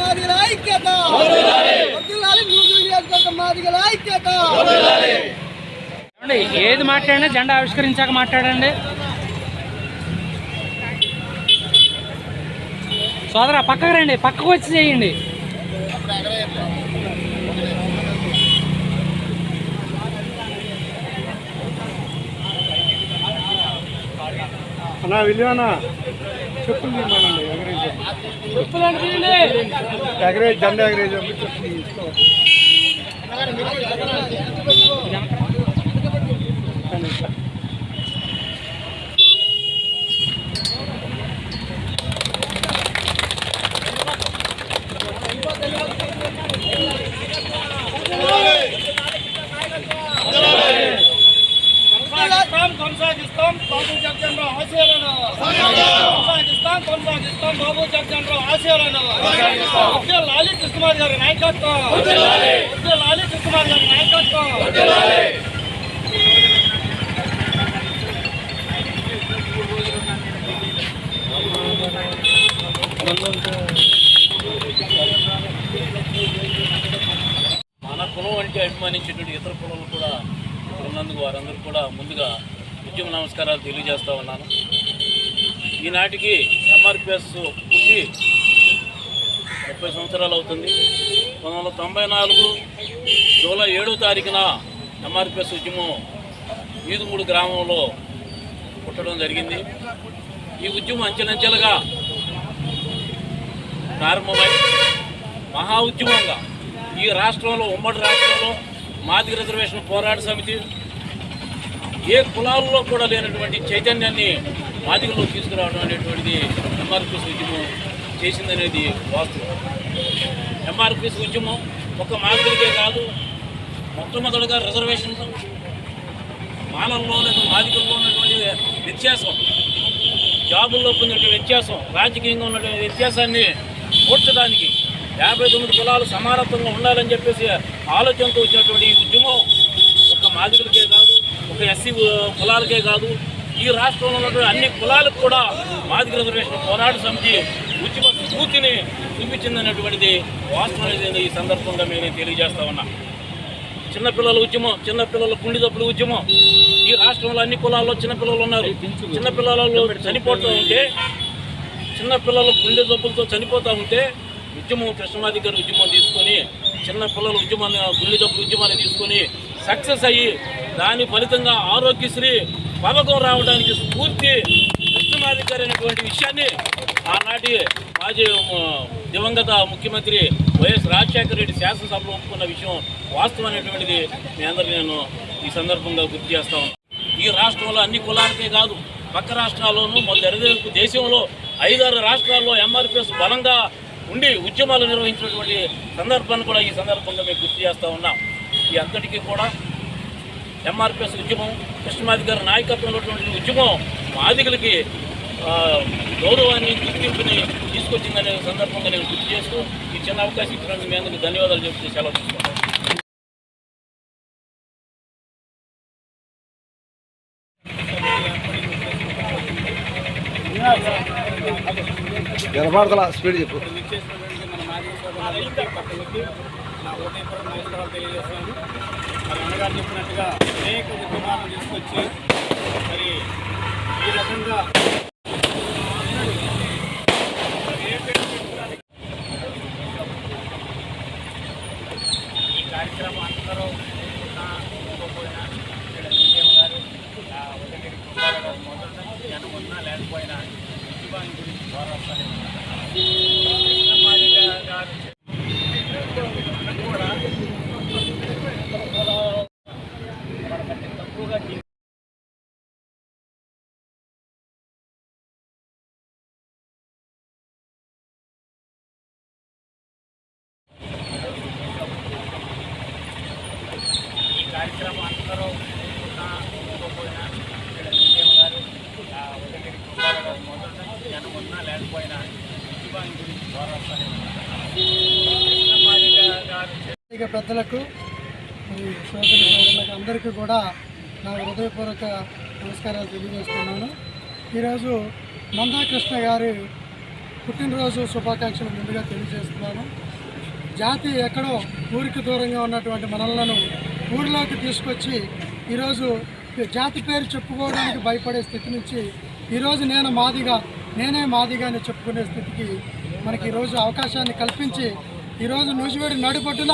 మాదిగల ఐక్యత వర్ధిల్లాలి నూజివీడు నియోజకవర్గం మాదిగల ఐక్యత ఏది మాట్లాడినా జెండా ఆవిష్కరించాక మాట్లాడండి. సోదరా పక్కకు రండి పక్కకు వచ్చి చేయండి. అన్నా విలువనా చెప్పులు తీయమనండి ఎగరేజ్ ఎగరేజ్ దండ ఎగరేజ్ చెప్పులు కొనసాగిస్తాం బాబు జగన్రావు ఆశయాలను లాలి కృష్ణమారి గారి నాయకత్వం. లాలి కృష్ణమారి గారి నాయకత్వం. మన కులం అంటే అభిమానించేటువంటి ఇతర కులాలు కూడా ఇక్కడ ఉన్నందుకు వారందరూ కూడా ముందుగా ఉద్యమ నమస్కారాలు తెలియజేస్తా ఉన్నాను. ఈనాటికి ఎంఆర్పిఎస్ పుట్టి ముప్పై సంవత్సరాలు అవుతుంది. పంతొమ్మిది వందల తొంభై నాలుగు జూలై ఏడో తారీఖున ఎంఆర్పిఎస్ ఉద్యమం ఈదుమూడు గ్రామంలో పుట్టడం జరిగింది. ఈ ఉద్యమం అంచెలంచెలుగా ప్రారంభమై మహా ఉద్యమంగా ఈ రాష్ట్రంలో ఉమ్మడి రాష్ట్రంలో మాదిగ రిజర్వేషన్ పోరాట సమితి ఏ కులాల్లో కూడా లేనటువంటి చైతన్యాన్ని మాదిగలో తీసుకురావడం అనేటువంటిది ఎంఆర్పిఎస్ ఉద్యమం చేసిందనేది వాస్తవం. ఎంఆర్పిఎస్ ఉద్యమం ఒక మాదిరికే కాదు మొట్టమొదటిగా రిజర్వేషన్ మానవుల్లో మాదికల్లో ఉన్నటువంటి వ్యత్యాసం జాబుల్లో పొందినటువంటి వ్యత్యాసం రాజకీయంగా ఉన్నటువంటి వ్యత్యాసాన్ని కూర్చడానికి యాభై తొమ్మిది కులాలు సమానత్వంగా ఉండాలని చెప్పేసి ఆలోచనతో వచ్చినటువంటి ఈ ఉద్యమం ఒక మాదిరికే కాదు ఒక ఎస్సీ కులాలకే కాదు ఈ రాష్ట్రంలో ఉన్నటువంటి అన్ని కులాలకు కూడా మాదిక రిజర్వేషన్ పోరాట సమితి ఉద్యమ స్ఫూర్తిని చూపించిందనేటువంటిది వాస్తవం ఈ సందర్భంగా మేము తెలియజేస్తా ఉన్నా. చిన్నపిల్లల ఉద్యమం చిన్నపిల్లల కుండి తప్పుల ఉద్యమం. ఈ రాష్ట్రంలో అన్ని కులాల్లో చిన్నపిల్లలు ఉన్నారు. చిన్నపిల్లలలో చనిపోతూ ఉంటే చిన్నపిల్లలు గుండె జబ్బులతో చనిపోతూ ఉంటే ఉద్యమం కృష్ణమాది గారి ఉద్యమం తీసుకొని చిన్నపిల్లల ఉద్యమాన్ని గుండె జబ్బుల ఉద్యమాన్ని తీసుకొని సక్సెస్ అయ్యి దాని ఫలితంగా ఆరోగ్యశ్రీ పథకం రావడానికి స్ఫూర్తి కృష్ణమాది అనేటువంటి విషయాన్ని ఆనాటి మాజీ దివంగత ముఖ్యమంత్రి వైఎస్ రాజశేఖర రెడ్డి శాసనసభలో ఒప్పుకున్న విషయం వాస్తవం అనేటువంటిది మీ అందరూ నేను ఈ సందర్భంగా గుర్తు చేస్తా ఈ రాష్ట్రంలో అన్ని కులాలకే కాదు పక్క రాష్ట్రాల్లోనూ మొదటి ఎరదేపు దేశంలో ఐదారు రాష్ట్రాల్లో ఎంఆర్పిఎస్ బలంగా ఉండి ఉద్యమాలు నిర్వహించినటువంటి సందర్భాన్ని కూడా ఈ సందర్భంగా మేము గుర్తు చేస్తూ ఉన్నాం. ఈ అంతటికీ కూడా ఎంఆర్పిఎస్ ఉద్యమం కృష్ణమాది గారి నాయకత్వంలో ఉన్నటువంటి ఉద్యమం మాదిగలకి గౌరవాన్ని గుర్తింపుని తీసుకొచ్చిందనే సందర్భంగా నేను గుర్తు చేస్తూ ఈ చిన్న అవకాశం ఇచ్చినందుకు మీ అందరికీ ధన్యవాదాలు చెప్తూ సెలవు తీసుకుంటాను స్పీడ్ చెప్పు. నా ఓటేపూర్వక నమస్కారాలు తెలియజేస్తున్నాను. మరి అన్నగారు చెప్పినట్టుగా అనేక ఉద్యమాలను తీసుకొచ్చి మరి ఈ రకంగా ఈ కార్యక్రమం అందరూ ఉన్నా, ఆ లేకపోయినా ఉద్యమాన్ని గురించి కృష్ణమాదిగ గారు కూడా మనకంటే తక్కువగా జీవి- ఈ కార్యక్రమం అందరూ ఉన్నా, ఉండకపోయినా ఇక్కడ విజయమ్మ గారు ఆ ఉదయగిరి కుమార్ గారు మొదట జనం ఉన్నా లేకపోయినా ఉద్యమాన్ని గురించి పోరాడతానే పెద్దలకు మరియు సోదరులకు అందరికీ కూడా నా హృదయపూర్వక నమస్కారాలు తెలియజేస్తున్నాను. ఈరోజు మందాకృష్ణ గారి పుట్టినరోజు శుభాకాంక్షలు ముందుగా తెలియజేస్తున్నాను. జాతి ఎక్కడో ఊరికి దూరంగా ఉన్నటువంటి మనలను ఊరిలోకి తీసుకొచ్చి ఈరోజు జాతి పేరు చెప్పుకోవడానికి భయపడే స్థితి నుంచి ఈరోజు నేను మాదిగా నేనే మాదిగా అని చెప్పుకునే స్థితికి మనకి ఈరోజు అవకాశాన్ని కల్పించి ఈరోజు నూజివేడి నడిపొట్టున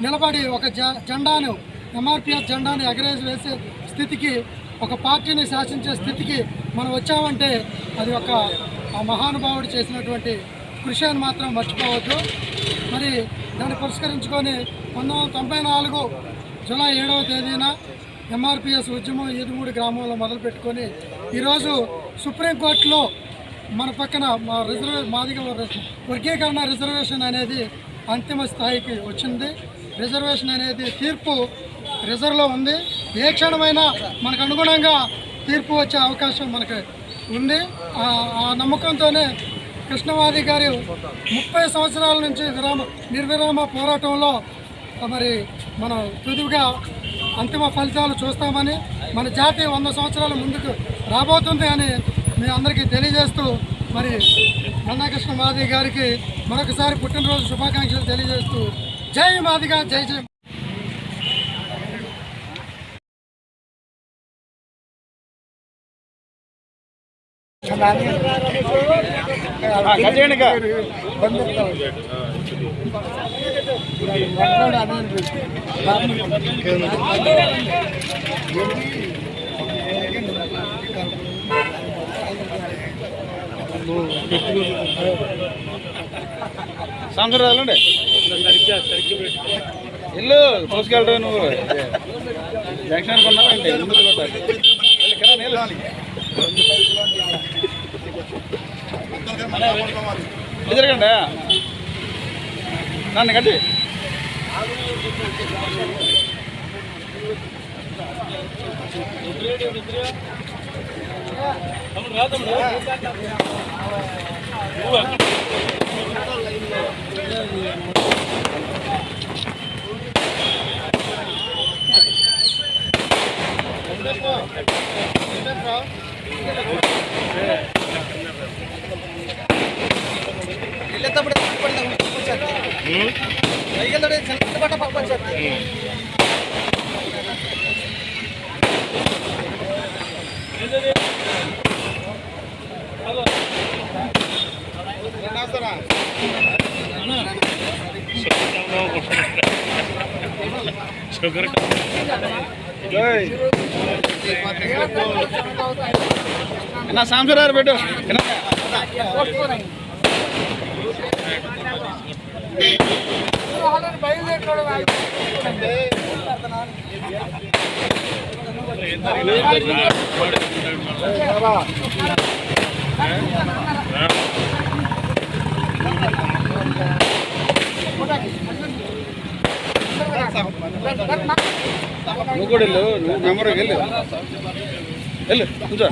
నిలబడి ఒక జ- జెండాను ఎంఆర్పిఎస్ జెండాను ఎగరేసి వేసే స్థితికి ఒక పార్టీని శాసించే స్థితికి మనం వచ్చామంటే అది ఒక మహానుభావుడు చేసినటువంటి కృషి అని మాత్రం మర్చిపోవద్దు. మరి దాన్ని పురస్కరించుకొని పంతొమ్మిది వందల తొంభై నాలుగు జూలై ఏడవ తేదీన ఎంఆర్పిఎస్ ఉద్యమం ఈదుమూడి గ్రామంలో మొదలుపెట్టుకొని ఈరోజు సుప్రీంకోర్టులో మన పక్కన మా రిజర్వే మాదిగ వర్గీకరణ రిజర్వేషన్ అనేది అంతిమ స్థాయికి వచ్చింది. రిజర్వేషన్ అనేది తీర్పు రిజర్వ్లో ఉంది. ఏ క్షణమైనా మనకు అనుగుణంగా తీర్పు వచ్చే అవకాశం మనకు ఉంది. ఆ నమ్మకంతోనే కృష్ణవాది గారు ముప్పై సంవత్సరాల నుంచి విరామ నిర్విరామ పోరాటంలో మరి మనం తుదిగా అంతిమ ఫలితాలు చూస్తామని మన జాతి వంద సంవత్సరాల ముందుకు రాబోతుంది అని మీ అందరికీ తెలియజేస్తూ మరి మన్నాకృష్ణ మాది గారికి మరొకసారి పుట్టినరోజు శుభాకాంక్షలు తెలియజేస్తూ జై మాదిగా జై జై. సంవత్సరాలు వెళ్ళండి ఇల్లు మోసుకెళ్ళరా నువ్వు. జంక్షన్ కొన్నారండి. ముందుకు పెట్టాలి వెళ్ళి కిరా నీళ్ళు. ఇటు తిరగండి నన్ను కట్టి ఏయ్. అన్న సాంసరారు పెట్టు కింద. నువ్వు కూడా వెళ్ళు నువ్వు మెంబర్కి వెళ్ళు వెళ్ళు కూర్చో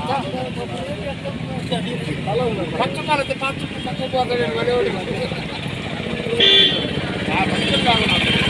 పచ్చ ఆ